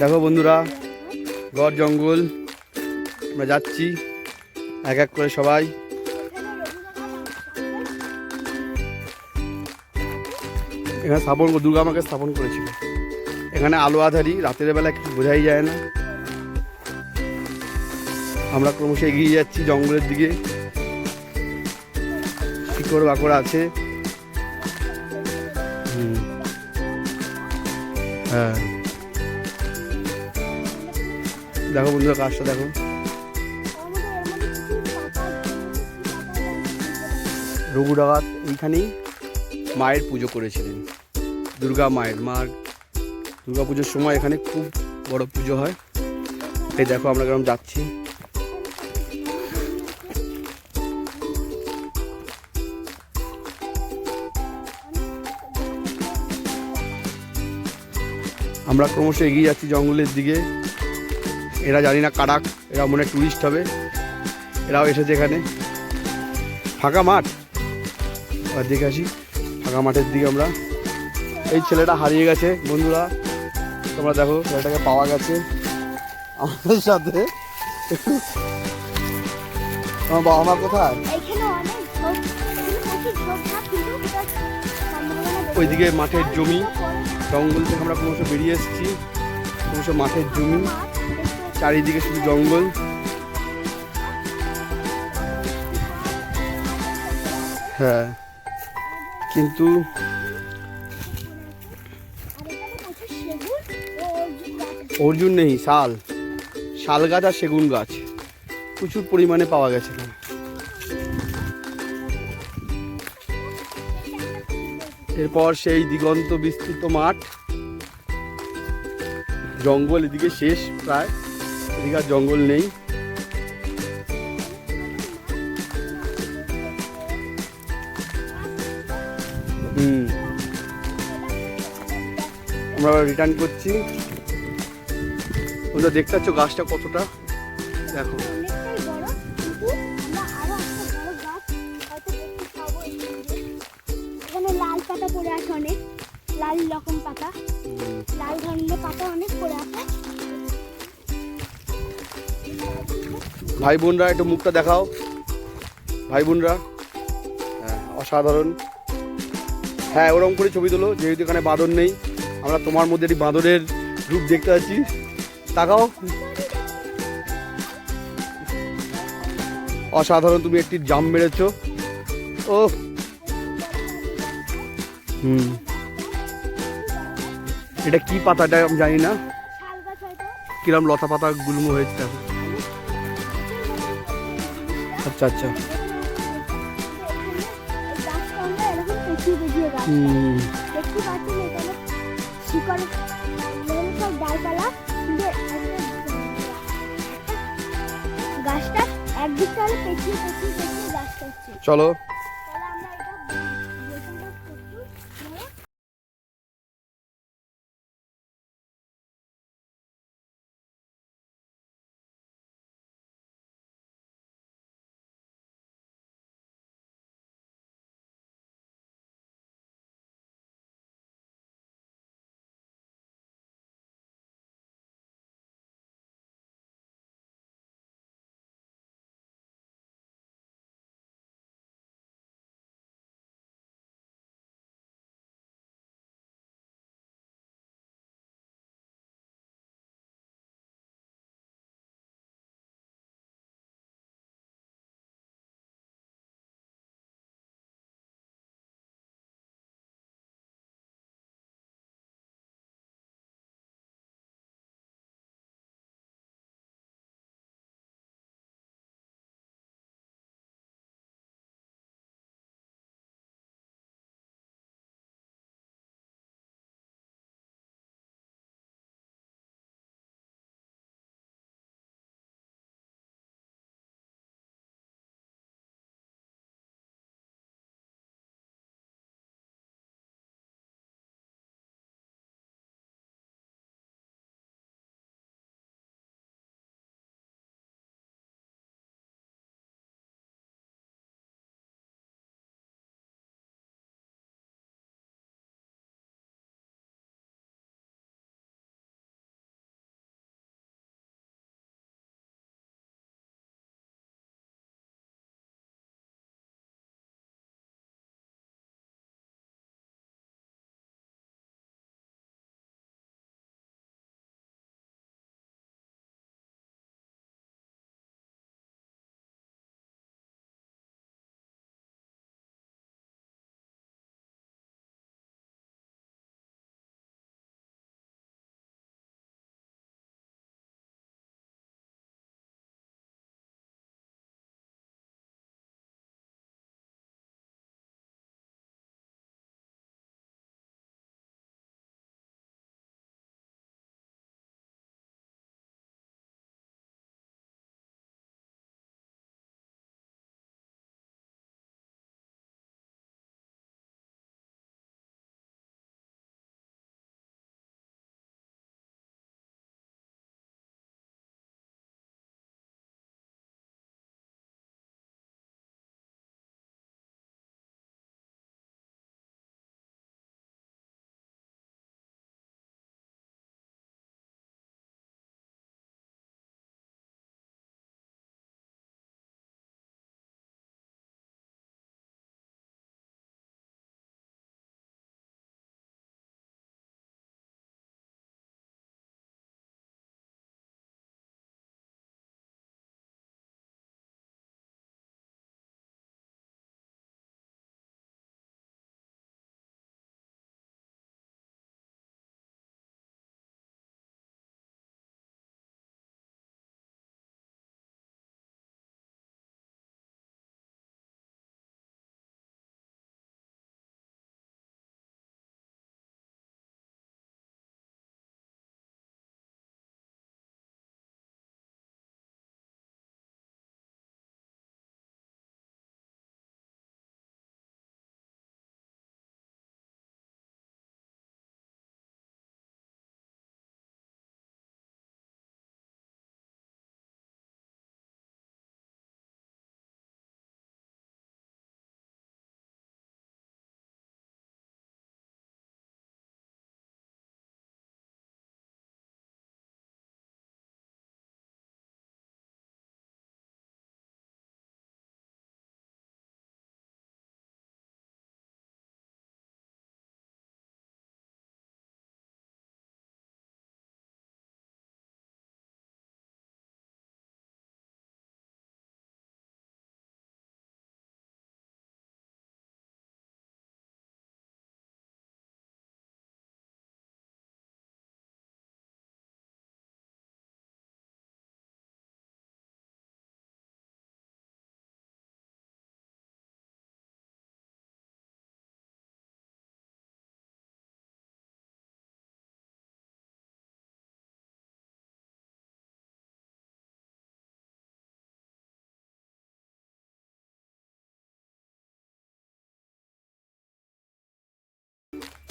দেখো বন্ধুরা গড় জঙ্গল, আমরা যাচ্ছি, এক এক করে সবাই। এখানে স্থাপন দুর্গা আমাকে স্থাপন করেছিল। এখানে আলো আধারি, রাতের বেলা কিছু বোঝাই যায় না। আমরা ক্রমশ এগিয়ে যাচ্ছি জঙ্গলের দিকে। শিকড় বাকড় আছে? হ্যাঁ। দেখো বন্ধুরা, কাজটা দেখো। রঘু এইখানেই মায়ের পুজো করেছিলেন। দুর্গা মায়ের মার। দুর্গা পুজোর সময় এখানে খুব বড় পুজো হয়। এই দেখো আমরা কেরম যাচ্ছি। আমরা ক্রমশ এগিয়ে যাচ্ছি জঙ্গলের দিকে। এরা জানি না কারাক এরা মনে টুরিস্ট হবে। এরাও এসেছে এখানে। ফাঁকা মাঠ? আর দেখে আসি ফাঁকা মাঠের দিকে আমরা। এই ছেলেটা হারিয়ে গেছে বন্ধুরা। তোমরা দেখো ছেলেটাকে পাওয়া গেছে। আমাদের সাথে। আমার বাবা মা কোথায়। ওইদিকে মাঠের জমি। জঙ্গল থেকে আমরা ক্রমশ বেরিয়ে এসেছি। ক্রমশ মাঠের জমি। চারিদিকে শুধু জঙ্গল। হ্যাঁ কিন্তু। অর্জুন নেই, শাল। শাল গাছ আর সেগুন গাছ। প্রচুর পরিমাণে পাওয়া গেছে এরপর সেই দিগন্ত বিস্তৃত মাঠ। জঙ্গল এদিকে শেষ প্রায়। এদিকে জঙ্গল নেই। হুম। আমরা রিটার্ন করছি। তোমরা দেখতে পাচ্ছ গাছটা কতটা। দেখো। লাল পাতা পড়ে আছে অনেক। লাল রকম পাতা। লাল ধরনের পাতা অনেক পড়ে আছে। ভাই বোনরা, একটু মুখটা দেখাও। ভাই বোনরা হ্যাঁ অসাধারণ। হ্যাঁ ওরকম করে ছবি তোলো, যেহেতু এখানে বাঁদর নেই। আমরা তোমার মধ্যে একটি বাঁদরের রূপ দেখতে পাচ্ছি। তাকাও। অসাধারণ, তুমি একটি জাম মেরেছো। ও। হুম। এটা কি পাতাটা আমি জানি না। কিরম লতা পাতা গুলমো হয়েছে। আচ্ছা আচ্ছা। গাছটা আমরা এরকম পেঁচিয়ে পেঁচিয়ে গাছ হুম। দেখতে পাচ্ছেন এখানে শিকড় সব ডালপালা গাছটা একদিক পেঁচিয়ে পেঁচিয়ে পেঁচিয়ে গাছটা চলো।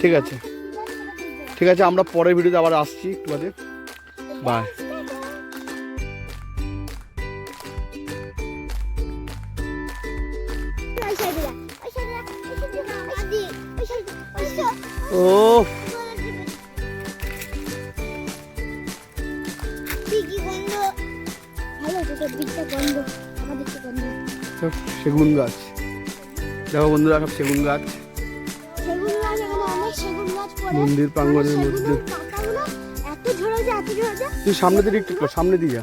ঠিক আছে। ঠিক আছে, আমরা পরের ভিডিওতে আবার আসছি একটু বাদে। বাই। ও সেগুন গাছ। দেখো বন্ধুরা, সব সেগুন গাছ। মন্দির প্রাঙ্গণের মধ্যে। তুই সামনে দিয়ে একটু সামনে দিয়ে যা।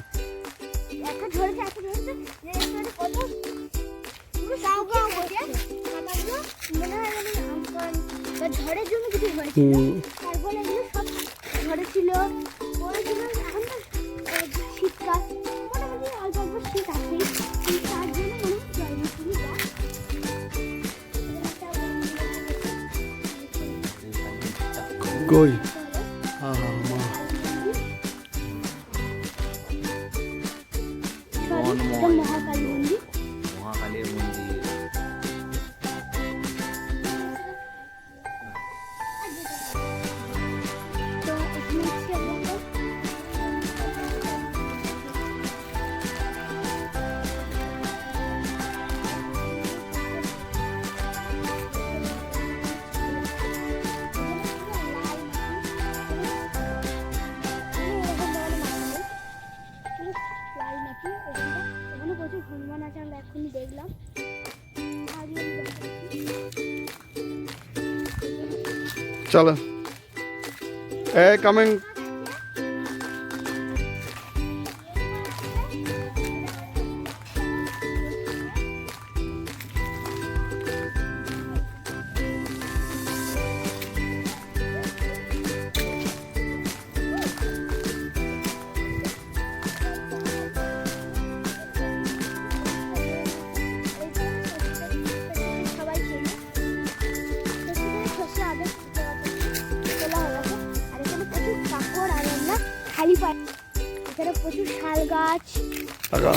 এত কই হ্যাঁ হ্যাঁ মা মাটি ওখানটা ওখানে প্রচুর হনুমান আছে আমরা দেখলাম। চলো। এ কামিং প্রচুর শাল গাছ। শাল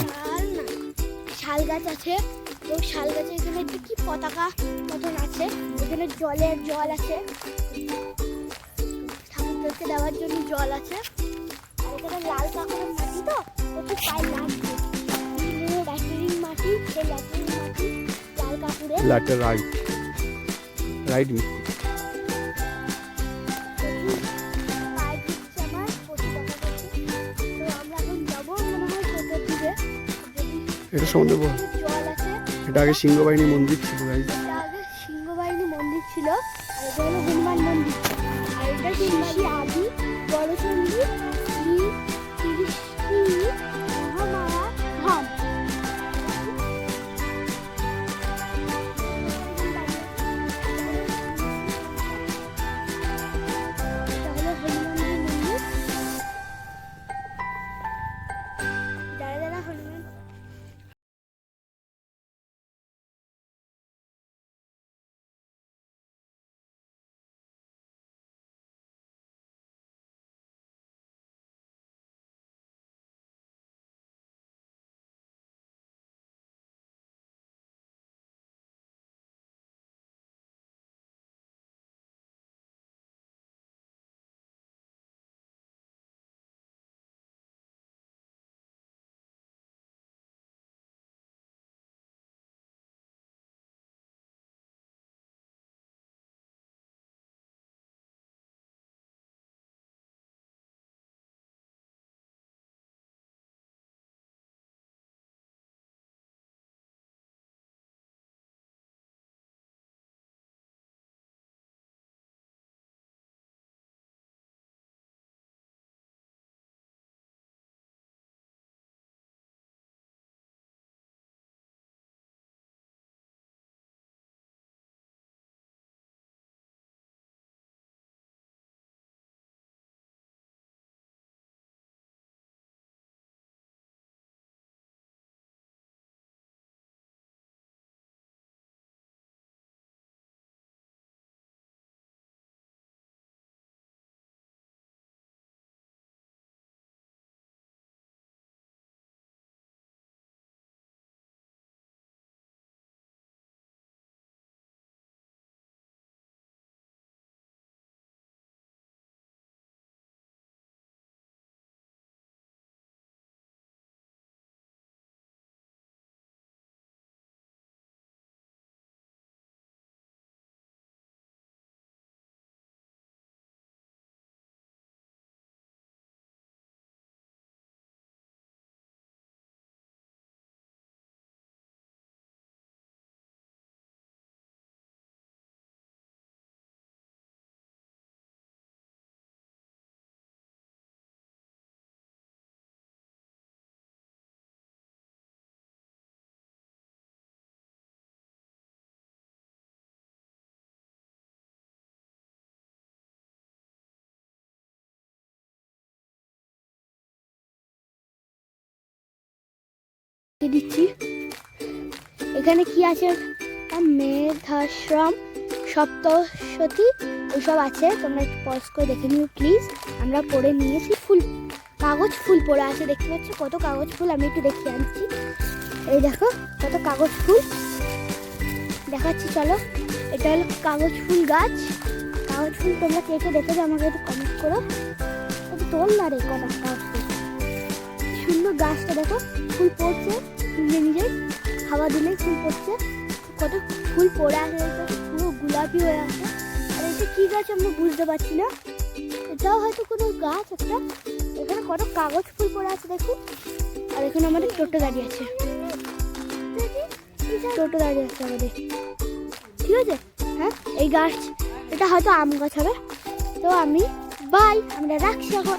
না শাল গাছ আছে। এবং শাল গাছের এখানে একটি কি পতাকা মতন আছে? এখানে জলের জল আছে। ঠাকুরদেরকে দেওয়ার জন্য জল আছে। আর এখানে লাল কাপড়ের মাটি তো প্রচুর পায়ে লাগছে ল্যাটরিন মাটি সেই ল্যাটরিন মাটি লাল কাপড়ে ল্যাটার রাইট রাইট মিস্ত্রি। এটা সম্বন্ধে বল। জল আছে এটা আগে সিংহবাহিনী মন্দির ছিল গাইজ মন্দির ছিল, আর এটা হনুমান মন্দির। আর এটা আদি দিচ্ছি। এখানে কি আছে? মেধাশ্রম, সপ্তশতী ওইসব আছে। তোমরা একটু পজ করে দেখে নিও প্লিজ আমরা পড়ে নিয়েছি ফুল। কাগজ ফুল পড়ে আছে, দেখতে পাচ্ছ? কত কাগজ ফুল, আমি একটু দেখিয়ে আনছি। এই দেখো, কত কাগজ ফুল। দেখাচ্ছি, চলো। এটা হলো কাগজ ফুল গাছ। কাগজ ফুল তোমরা কে কে দেখেছ আমাকে একটু কমেন্ট করো। তোল না রে, কটা কাগজ ফুল। সুন্দর গাছটা, দেখো। ফুল পড়ছে নিজে নিজে হাওয়া দিলেই ফুল পড়ছে। কত ফুল পড়ে আছে, পুরো গোলাপি হয়ে আছে। আর এটা কি গাছ আমরা বুঝতে পারছি না। এটাও হয়তো কোনো গাছ একটা। এখানে কত কাগজ ফুল পড়ে আছে দেখো। আর এখানে আমাদের টোটো দাঁড়িয়ে আছে। টোটো দাঁড়িয়ে আছে আমাদের। ঠিক আছে? হ্যাঁ এই গাছ, এটা হয়তো আম গাছ হবে। তো আমি বাই আমরা রাখছি এখন।